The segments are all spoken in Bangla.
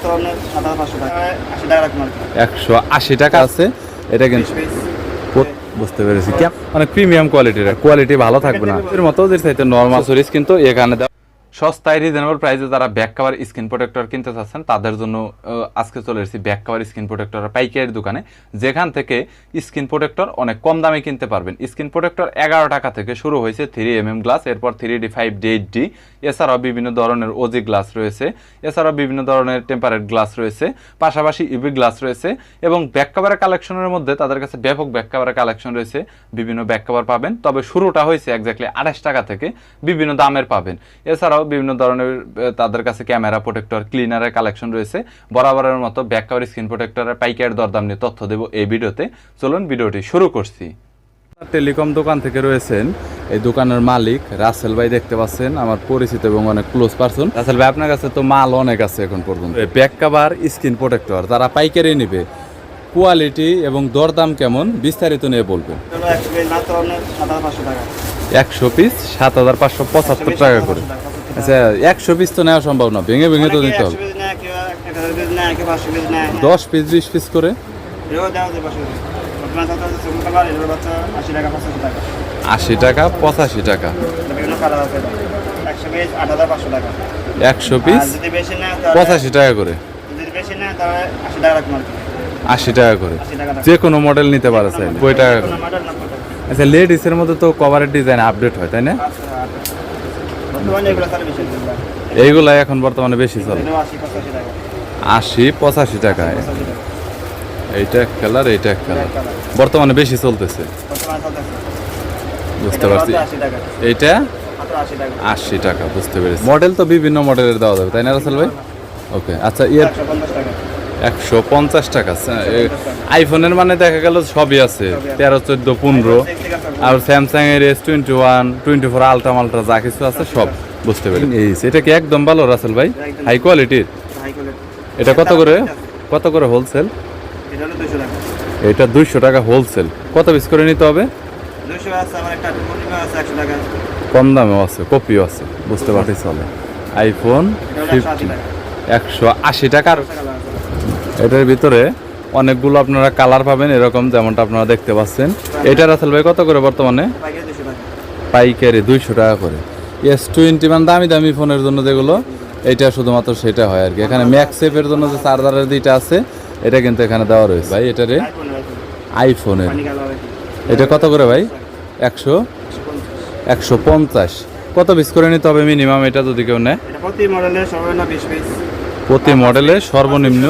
মাত্র আপনার সাত পাঁচশো টাকা আশি টাকা রাখুন একশো আশি টাকা আছে। এটা কিন্তু বুঝতে পেরেছি। অনেক প্রিমিয়াম কোয়ালিটির কোয়ালিটি ভালো থাকবে না। এর মতো যে চাইতে নর্মাল সরিজ কিন্তু এখানে সস্তায় রিজনেবল প্রাইসে যারা ব্যাক কাভার স্ক্রিন প্রোটেক্টর কিনতে চাচ্ছেন, তাদের জন্য আজকে চলে এসেছি ব্যাক কাভার স্ক্রিন প্রোটেক্টর পাইকারি দোকানে। যেখান থেকে স্ক্রিন প্রোটেক্টর অনেক কম দামে কিনতে পারবেন। স্ক্রিন প্রোটেক্টর এগারো টাকা থেকে শুরু হয়েছে থ্রি এম এম গ্লাস এরপর three D five D eight D এছাড়াও বিভিন্ন ধরনের ওজি গ্লাস রয়েছে। এছাড়াও বিভিন্ন ধরনের টেম্পারেট গ্লাস রয়েছে। পাশাপাশি ইভি গ্লাস রয়েছে এবং ব্যাক কাভারের কালেকশনের মধ্যে তাদের কাছে ব্যাপক ব্যাক কাভারের কালেকশন রয়েছে। বিভিন্ন ব্যাক কাভার পাবেন। তবে শুরুটা হয়েছে একজাক্টলি আঠাশ টাকা থেকে বিভিন্ন দামের পাবেন। এছাড়াও বিভিন্ন ধরনের তাদের কাছে ক্যামেরা প্রোটেক্টর ক্লিনারের কালেকশন রয়েছে। বরাবরের মতো ব্যাক কাভার স্ক্রিন প্রোটেক্টরের পাইকারি দরদাম নিয়ে তথ্য দেবো এই ভিডিওতে। চলুন ভিডিওটি শুরু করছি। টেলিকম দোকান থেকে রয়েছেন এই দোকানের মালিক রাসেল ভাই দেখতে পাচ্ছেন আমার পরিচিত এবং অনেক ক্লোজ পারসন রাসেল ভাই আপনার কাছে তো মাল অনেক আছে এখন পর্যন্ত। ব্যাক কাভার স্ক্রিন প্রোটেক্টর তারা পাইকারি নেবে। কোয়ালিটি এবং দরদাম কেমন বিস্তারিত নিয়ে বলবেন। একশো পিস সাত হাজার পাঁচশো পঁচাত্তর টাকা করে। আচ্ছা একশো পিস তো নেওয়া সম্ভব না ভেঙে ভেঙে তো দিতে হবে। দশ পিস বিশ পিস করে? আশি টাকা পঁচাশি টাকা। একশো পিস পাঁচশো টাকা। করে। আশি টাকা করে। যে কোনো মডেল নিতে পারে চাইলে। কয় টাকা। আচ্ছা লেডিসের মধ্যে তো কভারের ডিজাইন আপডেট হয় তাই না আচ্ছা, আচ্ছা। বর্তমানে এগুলো স্যার বেশি দিন এইগুলা এখন বর্তমানে বেশি চলে। আশি পঁচাশি টাকা। আশি পঁচাশি টাকা পঁচাশি টাকা। এইটা এক কালার এইটা এক কালার। বর্তমানে বেশি চলতেছে। বুঝতে পারছি। এইটা? আশি টাকা। বুঝতে পেরেছি। মডেল তো বিভিন্ন মডেলের দেওয়া যাবে তাই না রাসেল ভাই? ওকে আচ্ছা এর একশো পঞ্চাশ টাকা আইফোনের মানে দেখা গেল সবই আছে তেরো চোদ্দ পনেরো। আর স্যামসাং এর S twenty one twenty four ultra মাল্ট্রা যা কিছু আছে সব বুঝতে এই এটা কি একদম ভালো রাসেল ভাই? হাই কোয়ালিটির এটা কত করে? কত করে হোলসেল এটা দুইশো টাকা হোলসেল কত পিস করে নিতে হবে? কম দামেও আছে কপিও আছে বুঝতে পারছি চলে আইফোন ফিফটি একশো আশি টাকার এটার ভিতরে অনেকগুলো আপনারা কালার পাবেন এরকম যেমনটা আপনারা দেখতে পাচ্ছেন। এটা রাসেল ভাই কত করে বর্তমানে? পাইকারি দুইশো টাকা করে। এস টোয়েন্টি মানে দামি দামি ফোনের জন্য যেগুলো এটা শুধুমাত্র সেটা হয় আর কি। এখানে ম্যাক্সেপের জন্য যে চার্জারের দুইটা আছে এটা কিন্তু এখানে দেওয়া রয়েছে। ভাই এটারে আইফোন আইফোন আইফোনের এটা কত করে ভাই? একশো? একশো পঞ্চাশ। কত পিস করে নিতে হবে মিনিমাম এটা যদি কেউ নেয়? সর্বনিম্ন প্রতি মডেলে সর্বনিম্ন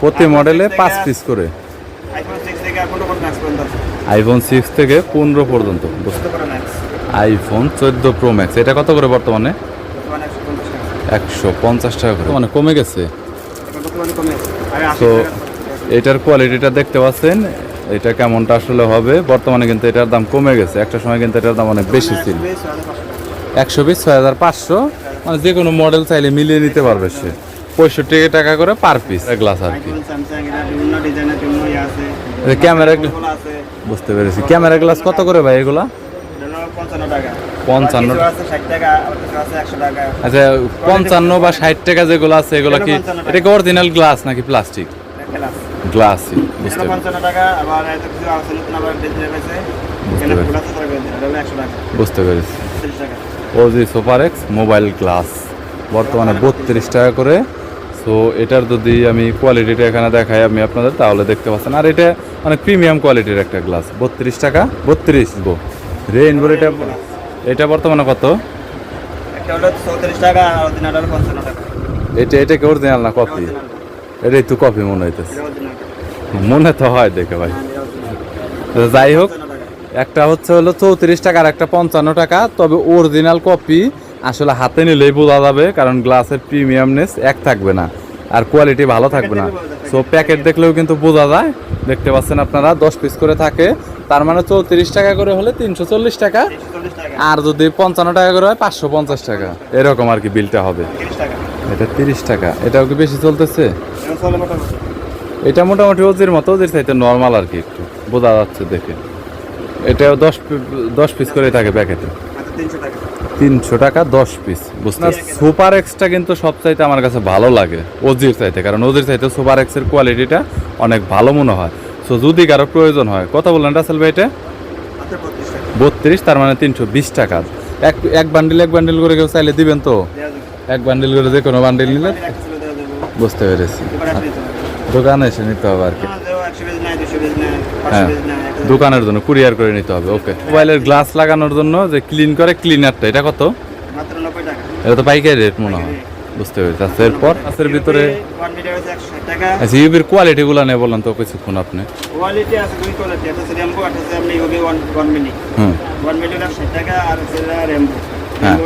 প্রতি মডেলে পাঁচ পিস করে। আইফোন সিক্স থেকে পনেরো পর্যন্ত আইফোন চোদ্দ প্রো ম্যাক্স এটা কত করে বর্তমানে? বর্তমানে একশো পঞ্চাশ টাকা। করে। মানে কমে গেছে? তো এটার কোয়ালিটিটা দেখতে পাচ্ছেন এটা কেমনটা আসলে হবে বর্তমানে কিন্তু এটার দাম কমে গেছে। একটা সময় কিন্তু এটার দাম অনেক বেশি ছিল। একশো বিশ ছয় হাজার পাঁচশো। মানে যে কোনো মডেল চাইলে মিলিয়ে নিতে পারবে সে। পঁয়ষট্টি টাকা করে পার পিস গ্লাস আর কি। জন্য ইয়ে ক্যামেরা বুঝতে পেরেছি। ক্যামেরা গ্লাস কত করে ভাই এগুলা? পঞ্চান্ন আচ্ছা পঞ্চান্ন বা ষাট টাকা যেগুলো আছে এগুলো কি এগুলো 55 টাকা। এটা কি অরিজিনাল গ্লাস নাকি প্লাস্টিক খেলা গ্লাসই বুঝতে পেরেছি। বুঝতে পেরেছি। OG super X mobile glass বর্তমানে বত্রিশ টাকা করে সো এটার যদি আমি কোয়ালিটিটা এখানে দেখাই আমি আপনাদের তাহলে দেখতে পাচ্ছেন। আর এটা অনেক প্রিমিয়াম কোয়ালিটির একটা গ্লাস বত্রিশ টাকা? বত্রিশ গো। রেইনবোর এটা এটা বর্তমানে কত? এটা এটা কি অরিজিনাল না কপি এটাই তো কপি মনে হইতেছে। মনে তো হয় দেখে ভাই। হ্যাঁ যাই হোক একটা হচ্ছে হলো চৌত্রিশ টাকা আর একটা পঞ্চান্ন টাকা। তবে অরিজিনাল কপি আসলে হাতে নিলেই বোঝা যাবে কারণ গ্লাসের প্রিমিয়ামনেস এক থাকবে না। আর কোয়ালিটি ভালো থাকবে না। সো প্যাকেট দেখলেও কিন্তু বোঝা যায়। দেখতে পাচ্ছেন আপনারা, দশ পিস করে থাকে। তার মানে চৌত্রিশ টাকা করে হলে তিনশো চল্লিশ টাকা। আর যদি পঞ্চান্ন টাকা করে হয়, পাঁচশো পঞ্চাশ টাকা। এরকম আর কি বিলটা হবে। এটা তিরিশ টাকা। এটাও কি বেশি চলতেছে? এটা মোটামুটি ওজির মতো ওজির চাইতে নর্মাল আর কি একটু। বোঝা যাচ্ছে দেখে। এটাও দশ দশ পিস করে থাকে প্যাকেটে তিনশো টাকা। দশ পিস বুঝতে সুপার এক্সটা কিন্তু সবচাইতে আমার কাছে ভালো লাগে ওজির চাইতে। কারণ ওজির চাইতে সুপার এক্সের কোয়ালিটিটা অনেক ভালো মনে হয়। সো যদি কারও প্রয়োজন হয় কত বললেন রাসেল ভাই এটা? বত্রিশ তার মানে তিনশো বিশ টাকা। এক এক বান্ডিল এক বান্ডিল করে কেউ চাইলে দিবেন তো? এক বান্ডিল করে যে কোনো বান্ডিল নিলে? বুঝতে পেরেছি। দোকানে এসে নিতে হবে আর কি। হ্যাঁ দোকানের জন্য কুরিয়ার করে নিতে হবে ওকে। মোবাইলের গ্লাস লাগানোর জন্য যে ক্লিন করে ক্লিনারটা এটা কত? মাত্র নব্বই টাকা এটা তো পাইকারি রেট মনে হয় বুঝতে পেরেছি। আচ্ছা এরপর? গাছের ভিতরে আচ্ছা ইউবির কোয়ালিটিগুলো নিয়ে বললেন তো কিছুক্ষণ আপনি। কোয়ালিটি আছে দুই কোয়ালিটি ইউবি হুম। টাকা আর হ্যাঁ।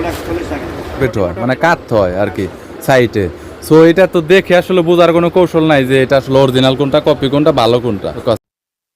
পেট হয় মানে কাঠ হয় আর কি সাইটে। সো এটা তো দেখে আসলে বোঝার কোনো কৌশল নাই যে এটা আসলে অরিজিনাল কোনটা কপি কোনটা ভালো কোনটা।